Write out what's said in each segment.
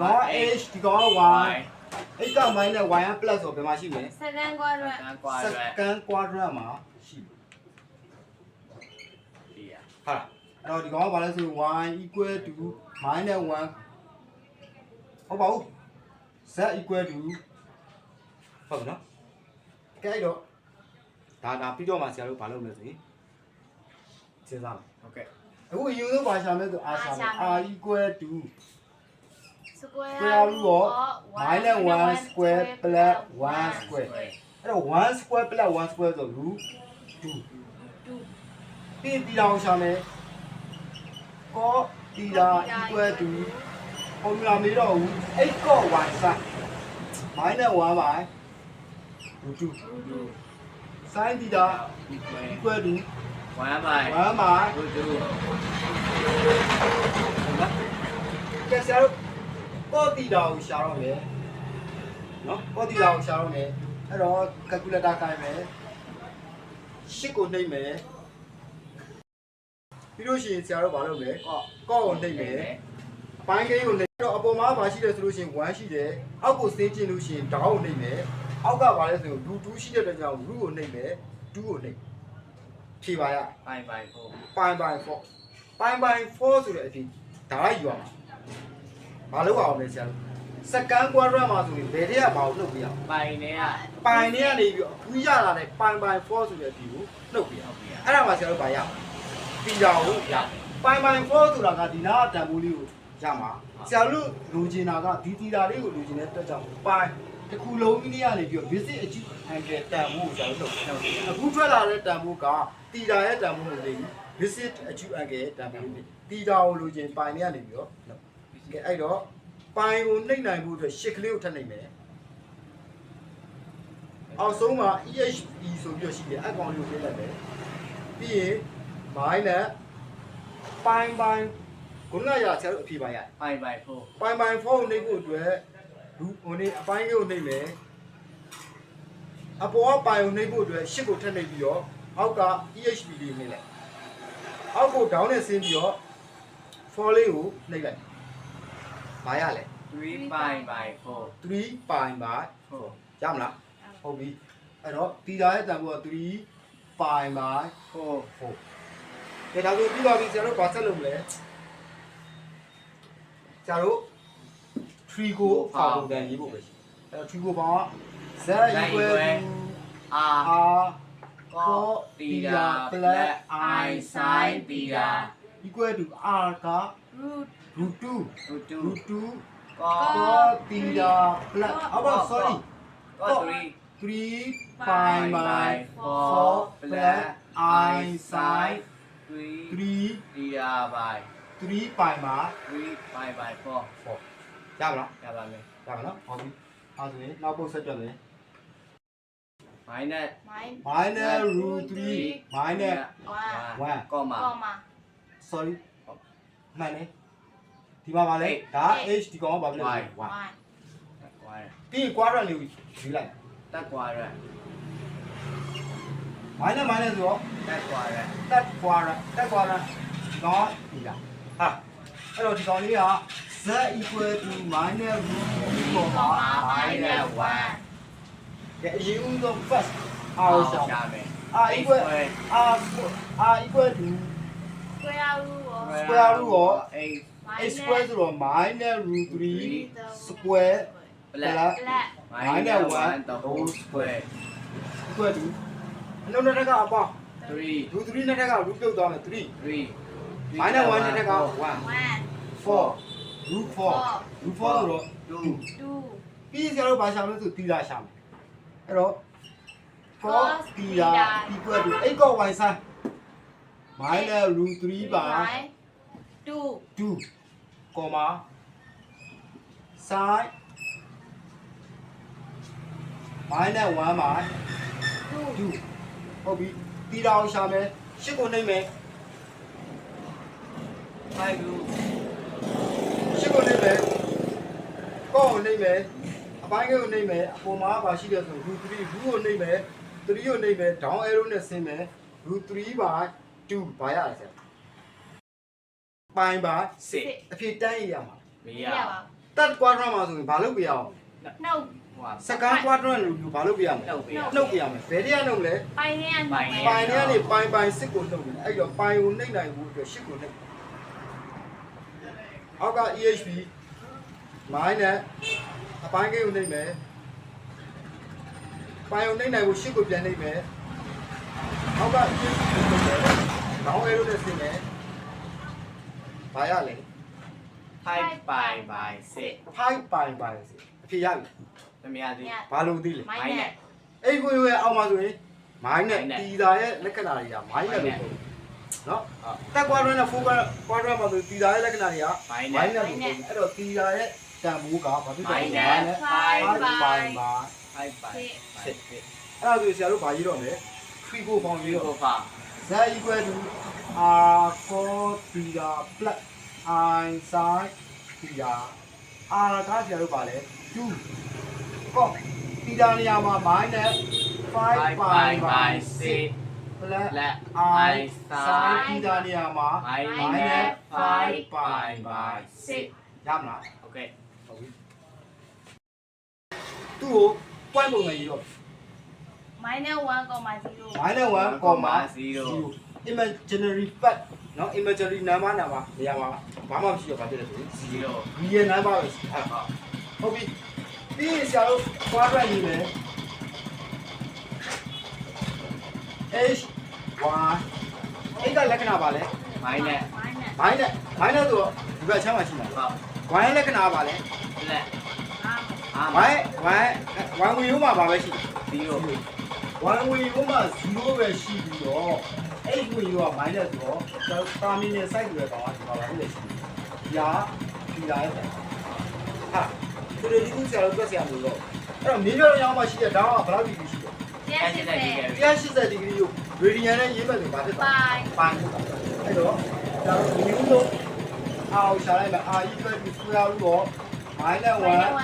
ဒါက h ဒီကောင်က y h က minus y က plus ဆိုဘယ်မှာရှိမလဲ second quadrant ကကွာရက် second quadrant မှာရှိတယ်ဒီရဟာအဲ့တော့ဒီကောင်ကဘာလဲဆိုရင် y equal to minus 1ဟုတ်ပါဘူး z equal to ဟုတ်ပြီနော်ကဲအဲ့တော့ဒါဒါပြီးတော့မှဆရာတို့ဘာလုပ်မလဲဆိုရင်စဉ်းစားမယ်ဟုတ်ကဲ့ အခုအရင်ဆုံးဘာရှာမလဲဆို r ရှာမယ် r equal to square square root root of minus 1 square plus 1 square အဲ့တော့1 square plus 1 square ဆို root 2 2ပြီးတီတာကိုရှာမယ် cos တီတာ equal to formula မေးတော့ဘူး 8 cos y sin minus 1 by root 2 sin တီတာ equal to 1 by 1 by 2 2ဟုတ်လားကဲဆရာတို့ cos တီတာကိုရှာတော့မယ်နော် cos တီတာကိုရှာတော့မယ်အဲ့တော့ calculator ကိုင်မယ်8ကိုနှိပ်မယ်ပြီးလို့ရှိရင်ဆရာတို့ဘာလုပ်မလဲကော့ cos ကိုနှိပ်မယ်အပိုင်းကိန်းကိုနှိပ်တော့အပေါ်မှာဘာရှိလဲဆိုလို့ရှိရင်1ရှိတယ်အောက်ကိုဆင်းကျင်လို့ရှိရင် down ကိုနှိပ်မယ်အောက်ကဘာလဲဆိုရင် root 2ရှိတဲ့အတွက်ကြောင့် root ကိုနှိပ်မယ်2ကိုနှိပ်ဖြေပါရပိုင်ပိုင်ဖို့ပိုင်းပိုင်း4ပိုင်းပိုင်း4ဆိုတဲ့အဖြစ်ဒါလိုက်ယူအောင် ဘာလို့အောင်လဲဆရာတို့ second quadrant မှာဆိုရင်ဘယ်တည်းကဘာကိုနှုတ်ပြရအောင်ပိုင်နေရပိုင်နေကနေပြီးအခုရလာတဲ့ပိုင်းပိုင်း4ဆိုတဲ့အဖြစ်ကိုနှုတ်ပြရအောင်ဟုတ်ပြီအဲ့ဒါမှဆရာတို့ဘာရအောင်ပြီးကြအောင်ရပိုင်းပိုင်း4ဆိုတာကဒီနာကတန်ဖိုးလေးကိုရမှာဆရာတို့လူကျင်တာကဒီတီတာလေးကိုလူကျင်တဲ့အတွက်ကြောင့်ပိုင်းတစ်ခုလုံးကြီးနေရနေပြီးတော့ visit အကျိအန်ကယ်တန်ဖိုးကိုဆရာတို့နှုတ်အခုထွက်လာတဲ့တန်ဖိုးကတီတာရဲ့တန်ဖိုးကိုလေ visit အကျိအန်ကယ်တန်ဖိုးလေးတီတာကိုလူကျင်ပိုင်းနေရနေပြီးတော့နှုတ် ကဲအဲ့တော့ပိုင်းကိုနှိမ့်နိုင်ဖို့အတွက်ရှစ်ကလေးကိုထပ်နှိမ့်မယ်အောက်ဆုံးမှာ EHP ဆိုပြီးတော့ရှိတယ်အကောင်လေးကိုပြလိုက်မယ်ပြီးရင် minus ပိုင်းပိုင်းခုနကရဆရာတို့အဖြေပိုင်းရတယ်ပိုင်ပိုင်ဖို့ပိုင်းပိုင်းဖုန်းနှိပ်ဖို့အတွက်လူဟိုနေအပိုင်းလေးကိုနှိပ်မယ်အပေါ်ကပိုင်းကိုနှိပ်ဖို့အတွက်ရှစ်ကိုထပ်နှိပ်ပြီးတော့အောက်က EHP လေးနှိပ်လိုက်အောက်ကို down နဲ့ဆင်းပြီးတော့ for လေးကိုနှိပ်လိုက် ဘာရလဲ3ပိုင်ပိုင်ဖို့3ပိုင်းပါဖို့ရမလားဟုတ်ပြီအဲ့တော့တီတာရဲ့တန်ဖိုးက3ပိုင်းပါဖို့ဟုတ်ကဲဒါဆိုပြီးပါပြီဆရာတို့ဘာဆက်လုပ်မလဲဆရာတို့ tree ကိုဖောင်တန်ရေးဖို့ပဲရှိအဲ့တော့ tree ကိုဖောင်က z equal to အာ r ကောတီတာ plus i sin တီတာ equal to r က root root 2 root 2 root 2ကော cos တီတာ plus အော် sorry ကော3 3 pi by 4 plus i sin 3 3တီတာ by 3 pi by 3 pi by 4 4ရပါလားရပါမယ်ရပါနော်ဟုတ်ပြီအဲဆိုရင်နောက်ပုတ်ဆက်ပြမယ် minus minus minus root 3 minus 1 comma comma sorry မှန်တယ်ဒီမှာပါလေဒါ h ဒီကောင်ကဘာဖြစ်လဲ Y 1 y ကွာရပြီးရင် quadrant လေးကိုယူလိုက် တက်ကွာရ minus minus ဆိုတော့ တက်ကွာရတက် quadrant တက် quadrant ဒီကောင်ကဒီလားဟာအဲ့တော့ဒီကောင်လေးက z equal to minus root 3 comma minus ကဲအရင်ဦးဆုံး first r ကိုရှောင်းရှာမယ် r equal r r equal to 1 square root of square root of 8 x square ဆိုတော့ minus root 3 square plus plus minus 1 the whole square equal to အလုံးတစ်ထက်ကအပေါင်း 3 root 3နဲ့ထက်က root ပြုတ်သွားမယ်3 3 minus 1နဲ့ထက်က1 1 4 root 4 root 4ဆိုတော့2 2ပြီးရင်ဆရာတို့ဘာရှာမလဲဆိုသီတာရှာမယ်အဲ့တော့ cos သီတာ equal to 8 cos y sin minus root 3 by 2 2 comma sin minus 1 by 2ဟုတ်ပြီသီတာကိုရှာမယ်ရှစ်ကိုနှိမ့်မယ်5 root ရှစ်ကိုနှိမ့်မယ်ကောကိုနှိမ့်မယ်အပိုင်းကိုနှိမ့်မယ်အပေါ်မှာပါရှိတယ်ဆို root 3 root ကိုနှိမ့်မယ်3ကိုနှိမ့်မယ် down arrow နဲ့ဆင်းမယ် root 3 by 2ဘာရလဲဆရာပိုင်းပါ6အဖြစ်တန်းရရမှာမရရပါတက်ကွာဒရန့်မှာဆိုရင်ဘာလုပ်ပြရအောင်နှုတ်ဟိုစကန်ကွာဒရန့်လို့ဘာလုပ်ပြရမလဲနှုတ်ပြရနှုတ်ပြရမယ်ဘယ်တည်းကနှုတ်လဲပိုင်နဲ့နှုတ်ပိုင်ထဲကနေပိုင်ပိုင်စစ်ကိုနှုတ်တယ်အဲ့တော့ပိုင်ကိုနှိမ့်နိုင်ဖို့အတွက်ရှစ်ကိုနှိမ့်အောက်က EHP မိုင်းနဲ့အပိုင်းကိန်းကိုနှိမ့်မယ်ပိုင်ကိုနှိမ့်နိုင်ဖို့ရှစ်ကိုပြန်နှိမ့်မယ်အောက်က EHP ကိုနှိမ့်မယ် ခေါင်းအဲလိုနဲ့ဆင်းမယ်ဘာရလဲဖိုက်ပိုင်ပိုင်စစ်ဖိုက်ပိုင်ပိုင်စစ်အဖြေရပြီမမြသေးဘာလို့သိလဲမိုင်းနဲ့အဲ့ကိုရဲ့အောက်မှာဆိုရင်မိုင်းနဲ့မိုင်းနဲ့တီတာရဲ့လက္ခဏာတွေကမိုင်းနဲ့လို့ပြောတယ်နော်ဟုတ်တက်ကွာတွန်းနဲ့ဖိုးကွာကွာတွန်းမှာဆိုတီတာရဲ့လက္ခဏာတွေကမိုင်းမိုနဲ့င်းနဲ့လို့ပြောတယ်အဲ့တော့တီတာရဲ့တန်ဖိုးကဘာဖြစ်လဲမိုင်းနဲ့ဖိုက်ပိုင်ပါဖိုက်ပိုင်စစ်စစ်အဲ့ဒါဆိုဆရာတို့ဗာရေးတော့မယ် tree ကိုပေါင်းရေးဒီတော့ကိုဖာ z equal to r cos theta plus i sin theta r ကဆရာတို့ဗာလဲ2 cos theta နေရာမှာ minus ဖိုက် 5 ပိုင် pi ပိုင် by စစ် plus လက် i i sin sin theta နေရာမှာ minus 5 pi by စစ် ရမလား โอเค ဟုတ်ပြီသူ့ကို point ပုံစံရေးတော့ မိုင်းနဲ့1.0 minus 1 comma 0 imaginary fact နော် imaginary number နာမှာနေရာမှာဘာမှမရှိတော့ဘာဖြစ်လဲဆိုရင်0 real number ပဲရှိအဲ့ဟုတ်ဟုတ်ပြီပြီးရင်ဆရာတို့ quadrant ရေးမယ် h y အဲ့ကလက္ခဏာပါလဲမိုင်းနဲ့မိုင်းနဲ့ minus minus ဆိုတော့ဒီဘက်အချမ်းမှာရှိမှာဟုတ် y ရဲ့လက္ခဏာပါလဲလက်အာအာ y y y ဝင်ရုံးမှာပါပဲရှိတယ်0 1ဝင်ရုံးမှာ0ပဲရှိပြီးတော့ h ဝင်ရုံးက minus ဆိုတော့ terminal side တွေကောင်ကဒီမှာပါလို့ရှိတယ်။ညာဒီလာရဲ့ဟာသူတို့ဒီခုဆရာတို့တွက်ဆရာမလို့တော့အဲ့တော့မြေပြောင်းရောင်းမှရှိတဲ့ဒေါင်းကဘယ်လောက်ဒီရှိလဲ180 180ဒီဂရီကို radian နဲ့ရေးမဲ့ဆိုဘာဖြစ်သွားပိုင်ပိုင်းအဲ့တော့ဒါတော့ဒီလိုလို့အောင်ရှာလိုက်မယ် r equal to square root of minus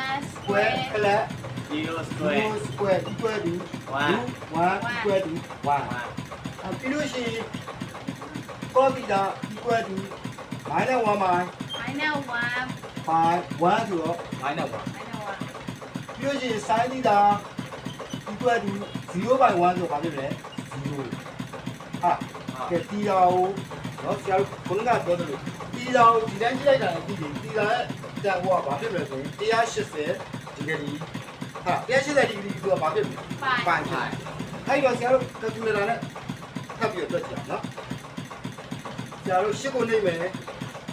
1 square plus 0 square 0 square equal to 1 1 equal to 1အပြီးလို့ရှိရင် cos theta equal to minus 1 by မိုင်းနဲ့1 by 1ဆိုတော့ minus 1ပြီးလို့ရှိရင် sin theta equal to 0 by 1ဆိုတော့ဘာဖြစ်လဲ0ဟာကဲ theta ကိုတော့ဆရာတို့ခုနကပြောသလို theta ကိုဒီတိုင်းကြည့်လိုက်တာလည်းပြီးပြီ theta ရဲ့တန်ဖိုးက ဘာဖြစ်လဲဆိုရင်180ဒီဂရီဟာ180ဒီဂရီဆိုတာဘာဖြစ်လဲပိုင်ပိုင်ဖြစ်အဲ့တော့ဆရာတို့ကယ်ကူလေတာနဲ့ထပ်ပြီးတော့တွက်ကြည့်အောင်နော်ဆရာတို့ရှစ်ကိုနှိမ့်မယ်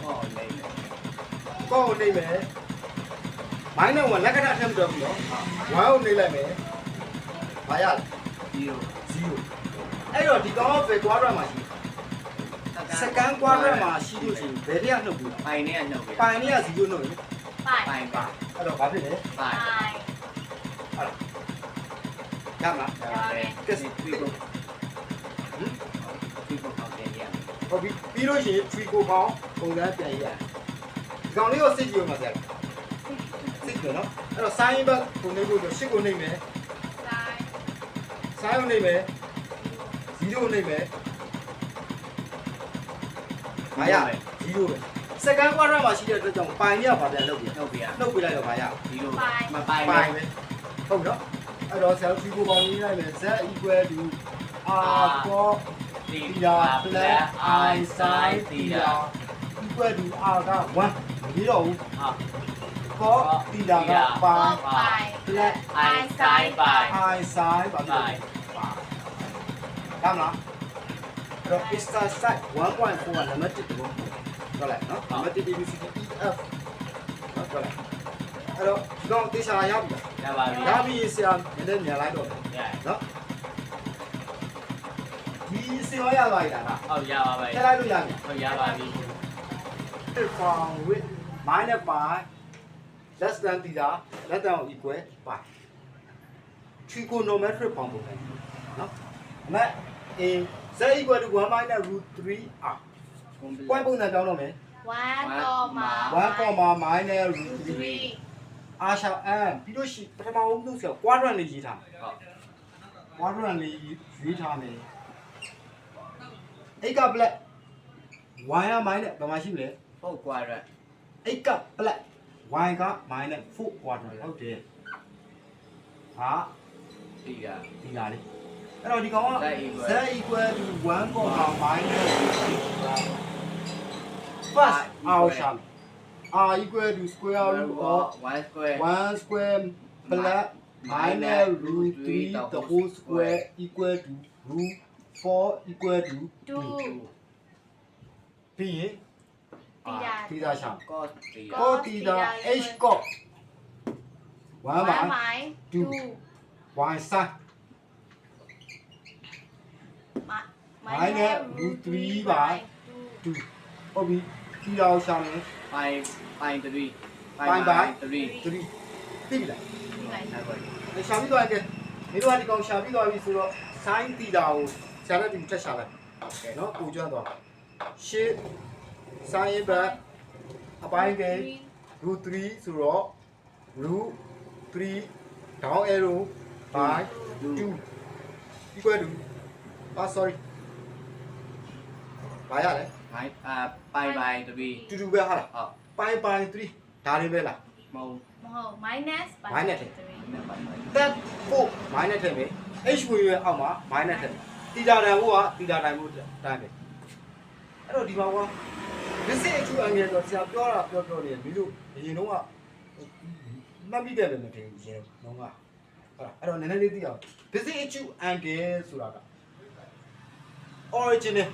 ဟောလေးလေးကောကိုနှိမ့်မယ်မိုင်းနဲ့ဝင်လက္ခဏာအထက်မတော်ဘူးနော်ဝိုင်းကိုနှိမ့်လိုက်မယ်ဘာရလဲ0 0အဲ့တော့ဒီကောင်ကဘယ်ကွာဒရတ်မှာရှိလဲစကန်ကွာဒရတ်မှာရှိလို့ရှိရင်ဘယ်တည်းကနှုတ်ဘူးပိုင်နဲ့နှုတ်ပြီပိုင်လေးက0နှုတ်ရင်ပိုင်ပိုင်ပါအဲ့တော့ဘာဖြစ်လဲပိုင်ပိုင် ရမလားကဲစစ်ပြီးကိုပြီးကိုအောင်တယ်ရဟုတ်ပြီပြီးလို့ရှိရင် tree ကိုပေါင်းပုံစံပြန်ရရတယ်ဒီကောင်လေးကိုစစ်ကြည့်အောင်ပါဆရာစစ်ကြည့်နော်အဲ့တော့ sign back ကိုနှိမ့်ဖို့ဆိုရှစ်ကိုနှိမ့်မယ်ပိုင်ဆိုင်ကိုနှိမ့်မယ်0ကိုနှိမ့်မယ်မရ0ပဲစကန်ကွာဒရတ်မှာရှိတဲ့အတွက်ကြောင့်ပိုင်ကြီးကဘာပြန်လုပ်ပြနှုတ်ပြီနှုတ်ပြလိုက်တော့မရ0မပိုင်ပိုင်ပဲဟုတ်နော် အဲ့တော့ဆရာတို့ဒီကိုပေါင်းရေးလိုက်မယ် z equal to r cos တီ theta plus i sin theta equal to r က1မပြီးတော့ဘူး ဟာ cos theta က pi ပိုင် plus i sin ပိုင် i sin ပါ ပိုင် ရမလားအဲ့တော့ extra side 1.4ကနံပါတ်1တဘောဟုတ်လားနော်နံပါတ်1 ABCD EF နော်ဟုတ်လား အဲ့တော့ဒီကောင်တေချာရပြီရပါပြီရပြီဆရာနည်းနည်းမြန်လိုက်တော့ရနော်ဒီစင်ရောရပါရလားဟုတ်ရပါပြီထည့်လိုက်လို့ရပြီဟုတ်ရပါပြီ from with minus pi less than theta less than or equal pi trigonometric form ပုံစံနော်အမအင်း z equal to 1 minus root 3r point ပုံစံကြောင်းတော့မယ်1 1 comma minus root 3 3 r shall n ပြီးလို့ရှိပထမဦးဆုံးဆို quadrant လေးရေးထားမယ်ဟုတ် quadrant လေးရေးထားမယ်8က black y က minus ဘယ်မှာရှိမလဲ ဟုတ်ကွာရက်8က black y က minus 4 quadrant ဟုတ်တယ်ဟာတီတာဒီလားလေအဲ့တော့ဒီကောင်က Z equal z equal to 1 comma minus first our sham r equal to square root of 1 square 1 square plus minus root 3 the whole square equal to root 4 equal to 2 ပြီးရင် တီတာ တီတာရှောင်း cos တီတာ cos တီတာ h cos 1 by by 2 y sin minus root 3 by 2 2ဟုတ်ပြီတီတာကိုရှောင်းရင် pi pi 3 Pi by 3 3သိပြီလားဒီလိုက်အဲ့ပါအဲရှာပြီးသွားတယ်မင်းတို့ကဒီကောင်ရှာပြီးသွားပြီဆိုတော့ sin တီတာကိုရှာတဲ့ဒီတက်ရှာလိုက်နော်ပူကျွမ်းသွားရှေ့ sin ရဲ့ဘက်အပိုင်းက root 3ဆိုတော့ root 3 down arrow by 2 equal to ah sorry ဘာရလဲ pi အာ pi by 3တူတူပဲဟာလားဟုတ် ပိုင်းပိုင်း3ဒါတွေပဲလားမဟုတ်မဟုတ် minus by Minus 3 pi by that 4 minus ထည့်မယ် h ဝင်ရဲ့အောက်မှာ minus ထည့်မယ်တီတာတန်ဖို့ကတီတာတိုင်းဖို့တိုင်းပဲအဲ့တော့ဒီမှာက visit အထူးအငယ်တော့ဆရာပြောတာပြောပြောနေမင်းတို့အရင်တော့ကမှတ်မိတယ်လည်းမထင်ဘူးရှင်တော့ကဟုတ်လားအဲ့တော့နည်းနည်းလေးသိအောင် visit အထူးအငယ်ဆိုတာက original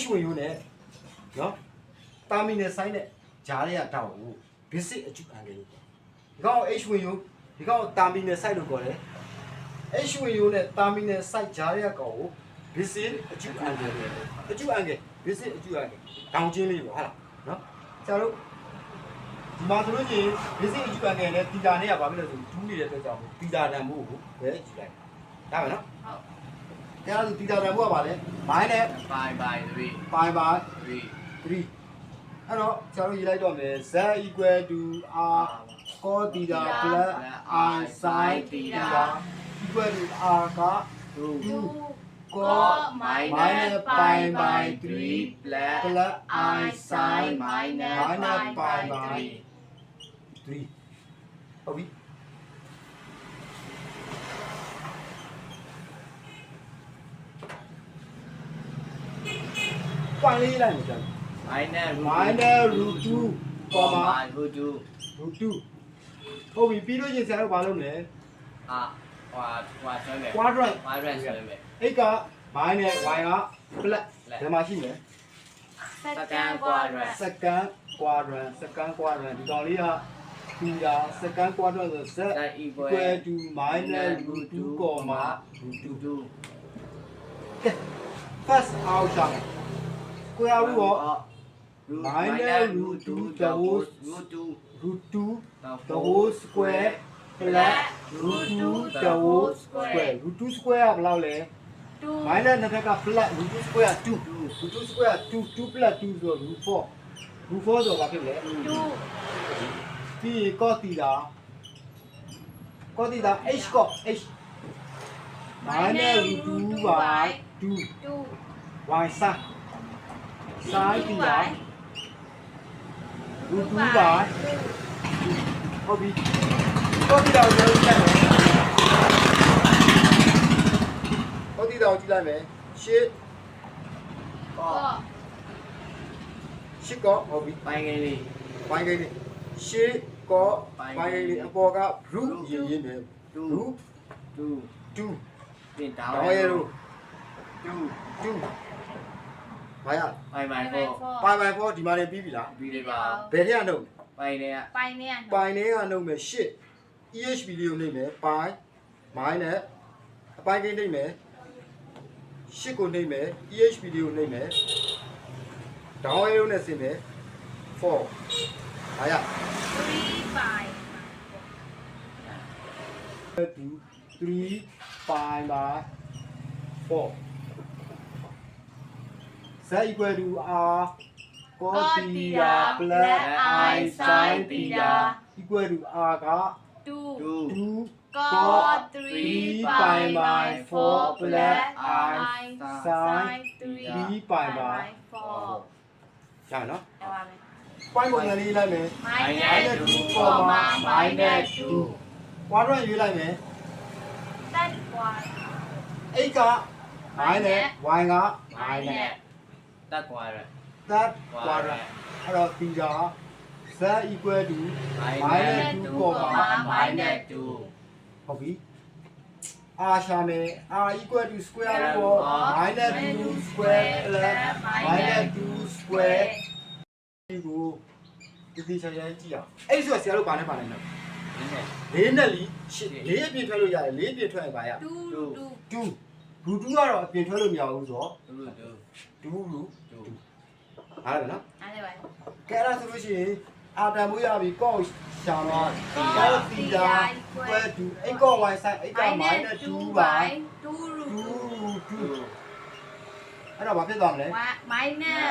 h ဝင်ရုံနဲ့နော် terminal sign နဲ့ဂျားတွေကတောက်ကို visit အထူးအငယ်လို့ပြောဒီကောင် h ဝင်ရုံဒီကောင် terminal site လို့ခေါ်တယ် h ဝင်ရုံနဲ့ terminal site ဂျားတွေကကောင်ကို visit အထူးအငယ်လို့အထူးအငယ် visit အထူးအငယ်တောင်ချင်းလေးပေါ့ဟုတ်လားနော်ဆရာတို့ဒီမှာဆိုလို့ရှိရင် visit အထူးအငယ်နဲ့တီတာနဲ့ကဘာဖြစ်လဲဆိုတူးနေတဲ့အတွက်ကြောင့်တီတာတန်ဖို့ကိုပဲကြည့်လိုက်ဒါပဲနော်ဟုတ်ကဲအဲ့ဒါတီတာတန်ဖို့ကဘာလဲ minus pi by 3 pi by 3 3 အဲ့တော့ဆရာတို့ရေးလိုက်တော့မယ် z equal to r cos theta plus i sin theta equal to r က 2 2 cos minus pi by 3 plus plus i sin minus minus pi pi by by 3ဟုတ်ပြီပွန်လေးလိုက်မယ်ကြာ minus minus root 2 comma root 2 root 2ဟုတ်ပြီပြီးလို့ချင်းဆရာတို့ဘာလုပ်မလဲအာဟွာဟွာဆွဲမယ် quadrant quadrant ဆွဲမယ် x က minus y က plus ဒီမှာရှိမယ် second quadrant second quadrant second quadrant ဒီကောင်လေးကဒီက second quadrant ဆို z that equal equal to minus root 2 comma root 2 2 first out ရှာမယ် square root of minus root 2 the whole root 2 root 2 the the whole square plus root 2 the whole square root 2 square ကဘယ်လောက်လဲ 2 minus နှစ်ဘက်က flat root 2 square 2 root 2 square 2 2 plus 2ဆိုတော့ root 4 root 4ဆိုတော့ဘာဖြစ်လဲ 2 ပြီးရင် cos theta cos theta h cos h minus root 2 by 2 2 y sin sin theta root 2 by ဟုတ်ပြီ cos theta ကိုကျွန်တော်ကြည့်လိုက်မယ် cos theta ကိုကြည့်လိုက်မယ်ရှစ် oh ရှစ်ကောဟုတ်ပြီပိုင်းကလေးဘိုင်းကိန်းလေးရှေးကောဘိုင်းကိန်းလေးအပေါ်က root ရေးရင်းမယ်2 root 2 2ပြင် down down arrow 2 2 ဘာရပိုင်းပိုင်း4 4ပိုင်ပိုင်ပေါ်ဒီမှာနေပြီးပြီလားပြီးလေးပါဘယ်ထက်နှုတ်ပိုင်းလေးကပိုင်နဲ့ပိုင်နေကနှုတ်မယ်ရှစ် EHB လေးကိုနှိပ်မယ်ပိုင် minus အပိုင်းကိန်းနှိပ်မယ်ရှစ်ကိုနှိပ်မယ် EHB လေးကိုနှိပ်မယ် down arrow နဲ့ဆင်းမယ်4ဘာရ3 by 2 3 pi by 4 z equal to r cos cos theta theta plus plus i i sin sin theta theta equal to r က2 2 2 cos 3 pi by 4 plus i sin sin 3 3 pi by 4 4ရနော်ရပါမယ် point ပုံစံလေးလိုက်မယ် minus 2 comma minus 2 quadrant ရွေးလိုက်မယ် that one x က minus y that quadrant that quadrant အဲ့တော့ဒီက z equal to minus 2 comma minus 2ဟုတ်ပြီ r ရှာမယ် r equal to square root of minus 2 square plus minus 2 square ဒီကိုဒီဒီရှာရှာကြည့်အောင်အဲ့ဆိုဆရာတို့ဘာနဲ့ဘာနဲ့လဲလေးနဲ့လီရှစ်လေးအပြင်ထွက်လို့ရတယ်လေးအပြင်ထွက်ရင်ဘာရ2 2 2 root 2ကတော့အပြင်ထွက်လို့မရဘူးဆိုတော့ 2 2 ဒူးလို့ဒူးအားရနော်အားရပါကဲအဲ့ဒါဆိုလို့ရှိရင်အာတန်မွေးရပြီကော့ရှာတော့ကော့စီယာကွဲဒူးအိတ်ကော့ဝိုင်ဆိုင်အိတ်ကော့မိုင်းနဲ့ဒူးပါဒူးရူဒူးဒူးအဲ့တော့ဘာဖြစ်သွားမလဲမိုင်းနဲ့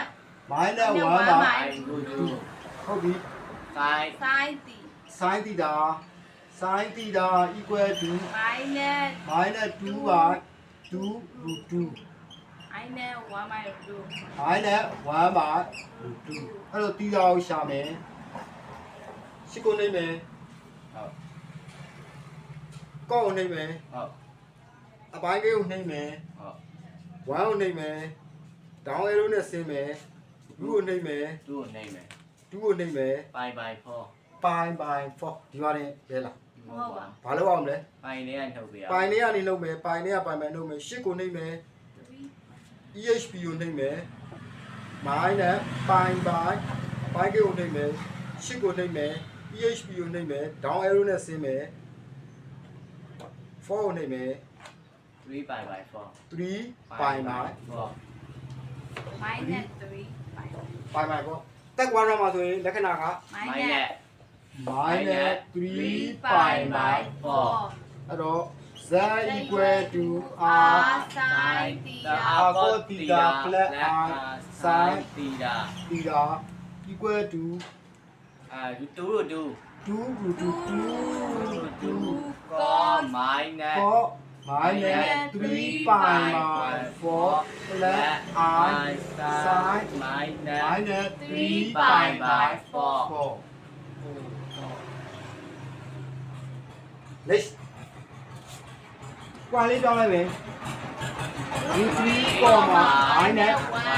မိုင်းနဲ့ဝမ်းပါဟုတ်ပြီဆိုင်ဆိုင်တီဆိုင်တီတာဆိုင်တီတာ equal to minus minus 2 by 2 root 2 minus 1 minus 2 minus 1 by root 2အဲ့တော့ theta ကိုရှာမယ်ရှစ်ကိုနှိမ့်မယ်ဟုတ်ကောက်ကိုနှိမ့်မယ်ဟုတ်အပိုင်းလေးကိုနှိမ့်မယ်ဟုတ်1ကိုနှိမ့်မယ် down arrow နဲ့ဆင်းမယ်2ကိုနှိမ့်မယ်တူနေမယ်2ကိုနှိမ့်မယ်ပိုင်ပိုင်ဖော pi by 4ဒီပါရင်လဲလားဟုတ်ပါဘာလို့အောင်မလဲပိုင်လေးကနှုတ်ပြရ pi နဲ့ကနေလုပ်မယ် pi နဲ့က pi မယ်လုပ်မယ်8ကိုနှိမ့်မယ် EHP ကိုနှိမ့်မယ် minus pi by pi ကိုနှိမ့်မယ်8ကိုနှိမ့်မယ် EHP ကိုနှိမ့်မယ် down arrow နဲ့ဆင်းမယ်4ကိုနှိမ့်မယ်3ပိုင်ပိုင်ဖော3 pi by ဖော minus 3 pi by 4တက်ကွာရမှာဆိုရင်လက္ခဏာက minus minus 3 pi by 4အဲ့တော့ z equal to r r sin theta r cos theta plus r sin တီတာ theta equal to အဲတူတူတူ2 root 2 2 2ကော cos မိုင်းနဲ့4 minus 3 pi by 4 plus i sin မိုင်းနဲ့ minus 3 3 pi pi by by 4 4 let's ကွာလေးပြောင်းလိုက်မယ် root 3 comma minus 1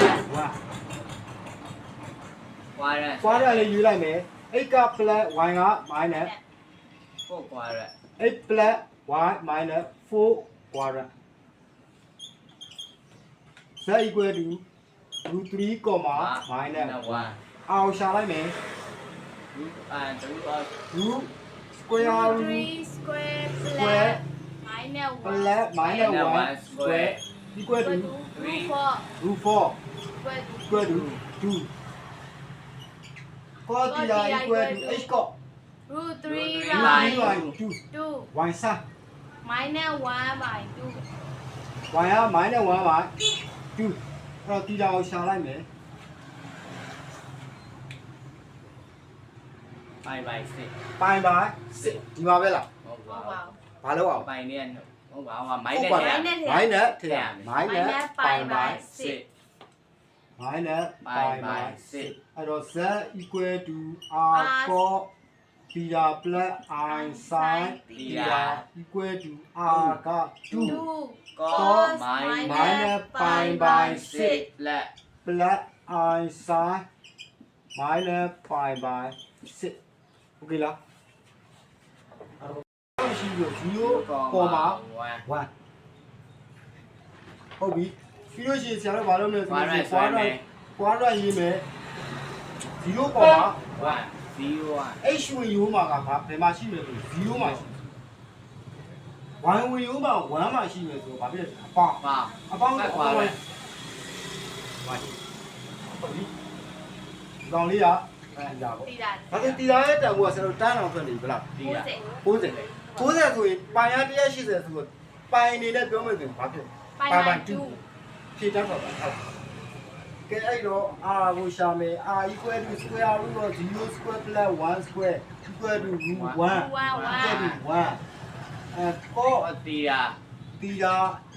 ကွာရက်ကွာရလေးယူလိုက်မယ် x က plus y က minus ဖို့ကွာရက် x plus y minus 4 quadrant z equal to root 3 comma minus 1အောင်ရှာလိုက်မယ် root and root root square root 3 square Square plus minus 1 plus minus 1 square equal to root 4 root 4 equal to equal to 2 cos theta equal to h cos root 3 Root root by 3 by 2 2 y sin minus 1 by 2 y က minus 1 by 2အဲ့တော့ theta ကိုရှာလိုက်မယ်5 by 6 pi by 6ဒီမှာပဲလားဟု Palawaw. May na yan. Kung ba, may na yan. May na. May na. May na. minus pi minus 6. Alors z equal to r cos theta plus r sin theta equal to r cos 2 cos minus pi by 6 plus plus r sin minus pi by 6. Ok là 0ပေါ်မှာ1 1ဟုတ်ပြီပြီးလို့ရှိရင်ဆရာတို့ဘာလုပ်မလဲဆိုကွာတော့ရက်ဆွဲမယ်ကွာရရေးမယ်0ပေါ်မှာ1 0 h ဝင်ရိုးမှာကဘာဘယ်မှာရှိမလဲဆို0မှာရှိတယ် y ဝင်ရိုးမှာ1မှာရှိမယ်ဆိုတော့ဘာဖြစ်လဲအပေါင်း1ပါအပေါင်းကွာကွာရက်ရပါရှိဟုတ်ပြီဒီကောင်လေးကအဲ့ဒါပေါ့တီတာဒါဆိုတီလာရဲ့တန်ဖိုးကဆရာတို့တန်းအောင်ထွက်နေပြီလားဒီက90 90 90ဆိုရင်ပိုင်ရ180ဆိုတော့ပိုင်အနေနဲ့ပြောမယ်ဆိုရင်ဘာဖြစ်လဲ pi by 2ဖြည့်တတ်တော့တာဟုတ်ကဲအဲ့တော့ r ကိုရှာမယ် r equal to square root of 0 square plus 1 square equal to root 1 equal to 1အဲ cos တီယာ theta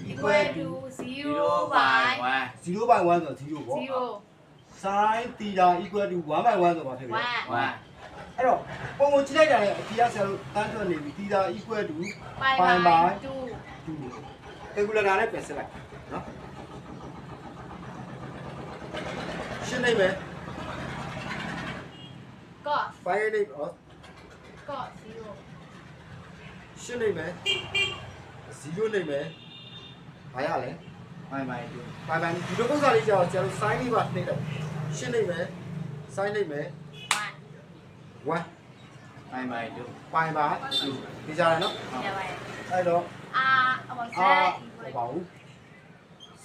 equal equal to to 0 0 by by 0 by 1ဆိုတော့0ပေါ့0 sin theta equal to 1 by 1ဆိုပါဖြစ်ပြီ1 1 အဲ့တော့ပုံပုံကြည့်လိုက်တာလည်းအတီးရဆရာတို့တန်းထွက်နေပြီ theta equal to ပိုင်ပိုင်ပိုင်ပိုင်2 2 calculator နဲ့ပြန်စစ်လိုက်နော်ရှင်းနိုင်မယ် cos 5နေဩ cos 0ရှင်းနိုင်မယ်0နိုင်မယ်ဘာရလဲ5 by 2ပိုင်ပိုင်ဒီလိုပုံစံလေးကြောင့်ဆရာတို့ sin လေးပါနှိမ့်လိုက်ရှင်းနိုင်မယ် sin နိုင်မယ် 1 1 5 by 2ပိုင်ပါဒီကြရနော်ရပါရဲ့အဲ့တော့ r အမ z အာဟုတ်ပါဘူး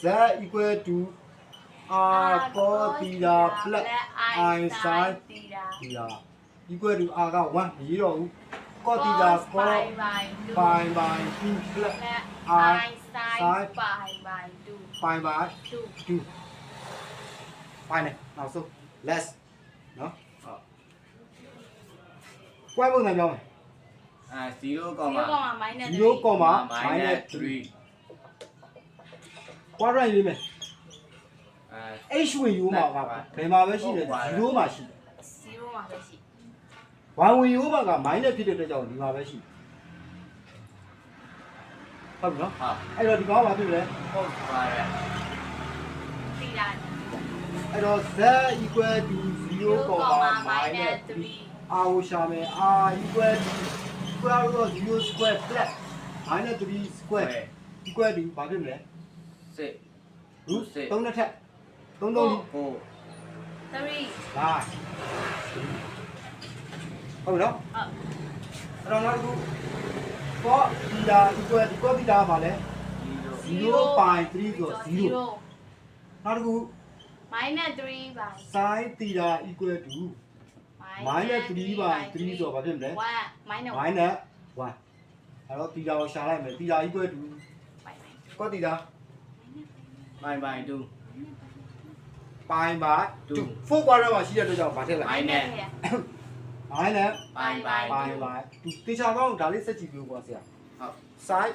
z equal to r cos theta plus i sin theta theta equal to r က1မရေးတော့ဘူး cos theta cos ပိုင်ပိုင်2ပိုင်ပိုင်2 plus plus I i sin sin ပိုင်ပိုင်2ပိုင်ပါ2 2ပိုင်နေနောက်ဆုံး less နော်ဟုတ် ကွဲပုံစံပြောင်းမယ်အာ0 0 minus 0 minus 3ကွာရိုင်းရေးမယ် အာ h ဝင်ယူမှာကဘယ်မှာပဲရှိတယ်0မှာရှိတယ်0မှာပဲရှိ1ဝင်ယူမှာက minus ဖြစ်တဲ့အတွက်ကြောင့်ဒီမှာပဲရှိတယ်ဟုတ်ပြီနော်ဟုတ်အဲ့တော့ဒီကောင်ကဘာဖြစ်လဲဟုတ်ပါရဲ့ theta အဲ့တော့ z equal to 0, minus 3 3 r ကိုရှာမယ် r equal to square root of 0 square plus minus 3 square equal to ဘာဖြစ်မလဲစစ် root စစ်3နဲ့ထက်3 3ဒီကို3လာဟုတ်ပြီနော်ဟုတ်အဲ့တော့နောက်တစ်ခု cos theta equal to cos theta ကဘာလဲ0.3ဆိုတော့0နောက်တစ်ခု minus 3 by sin theta equal to minus 3 by 3ဆိုတော့ဘာဖြစ်မလဲ 1 minus 1 minus 1အဲ့တော့ theta ကိုရှာလိုက်မယ် theta equal to cos theta 5 by 2 pi by 2 4 quadrant မှာရှိတဲ့အတွက်ကြောင့်ဘာထည့်လိုက် minus minus pi by pi 2 by 2တေချာကောင်းဒါလေးစက်ကြည့်ပြပေါ့ဆရာဟုတ် sin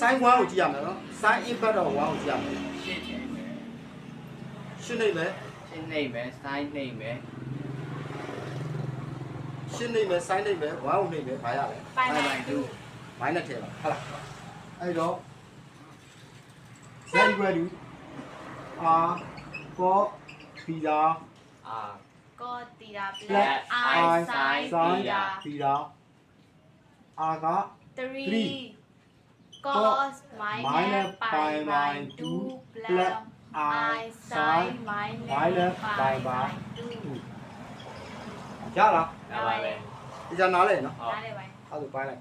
sin 1ကိုကြည့်ရမယ်နော် sin impact တော့1ကိုကြည့်ရမယ်ရှင်းနေမယ်ရှင်းနေမယ်ရှင်းနေမယ် sign နေမယ် ရှင်းနေမယ် sin နေမယ်1ကိုနေမယ်ဘာရလဲ 5 5 by by 2 minus ထည့်ပါဟုတ်လားအဲ့တော့ z equal to r cos theta အာ cos theta plus plus i i sin sin theta theta r က 3 cos minus pi by 2 plus i sin minus pi by 2 ရလားရပါပဲဒီကြနားလဲနော်ဟုတ်နားလည်ပါအဲ့ဒါပိုင်းလိုက်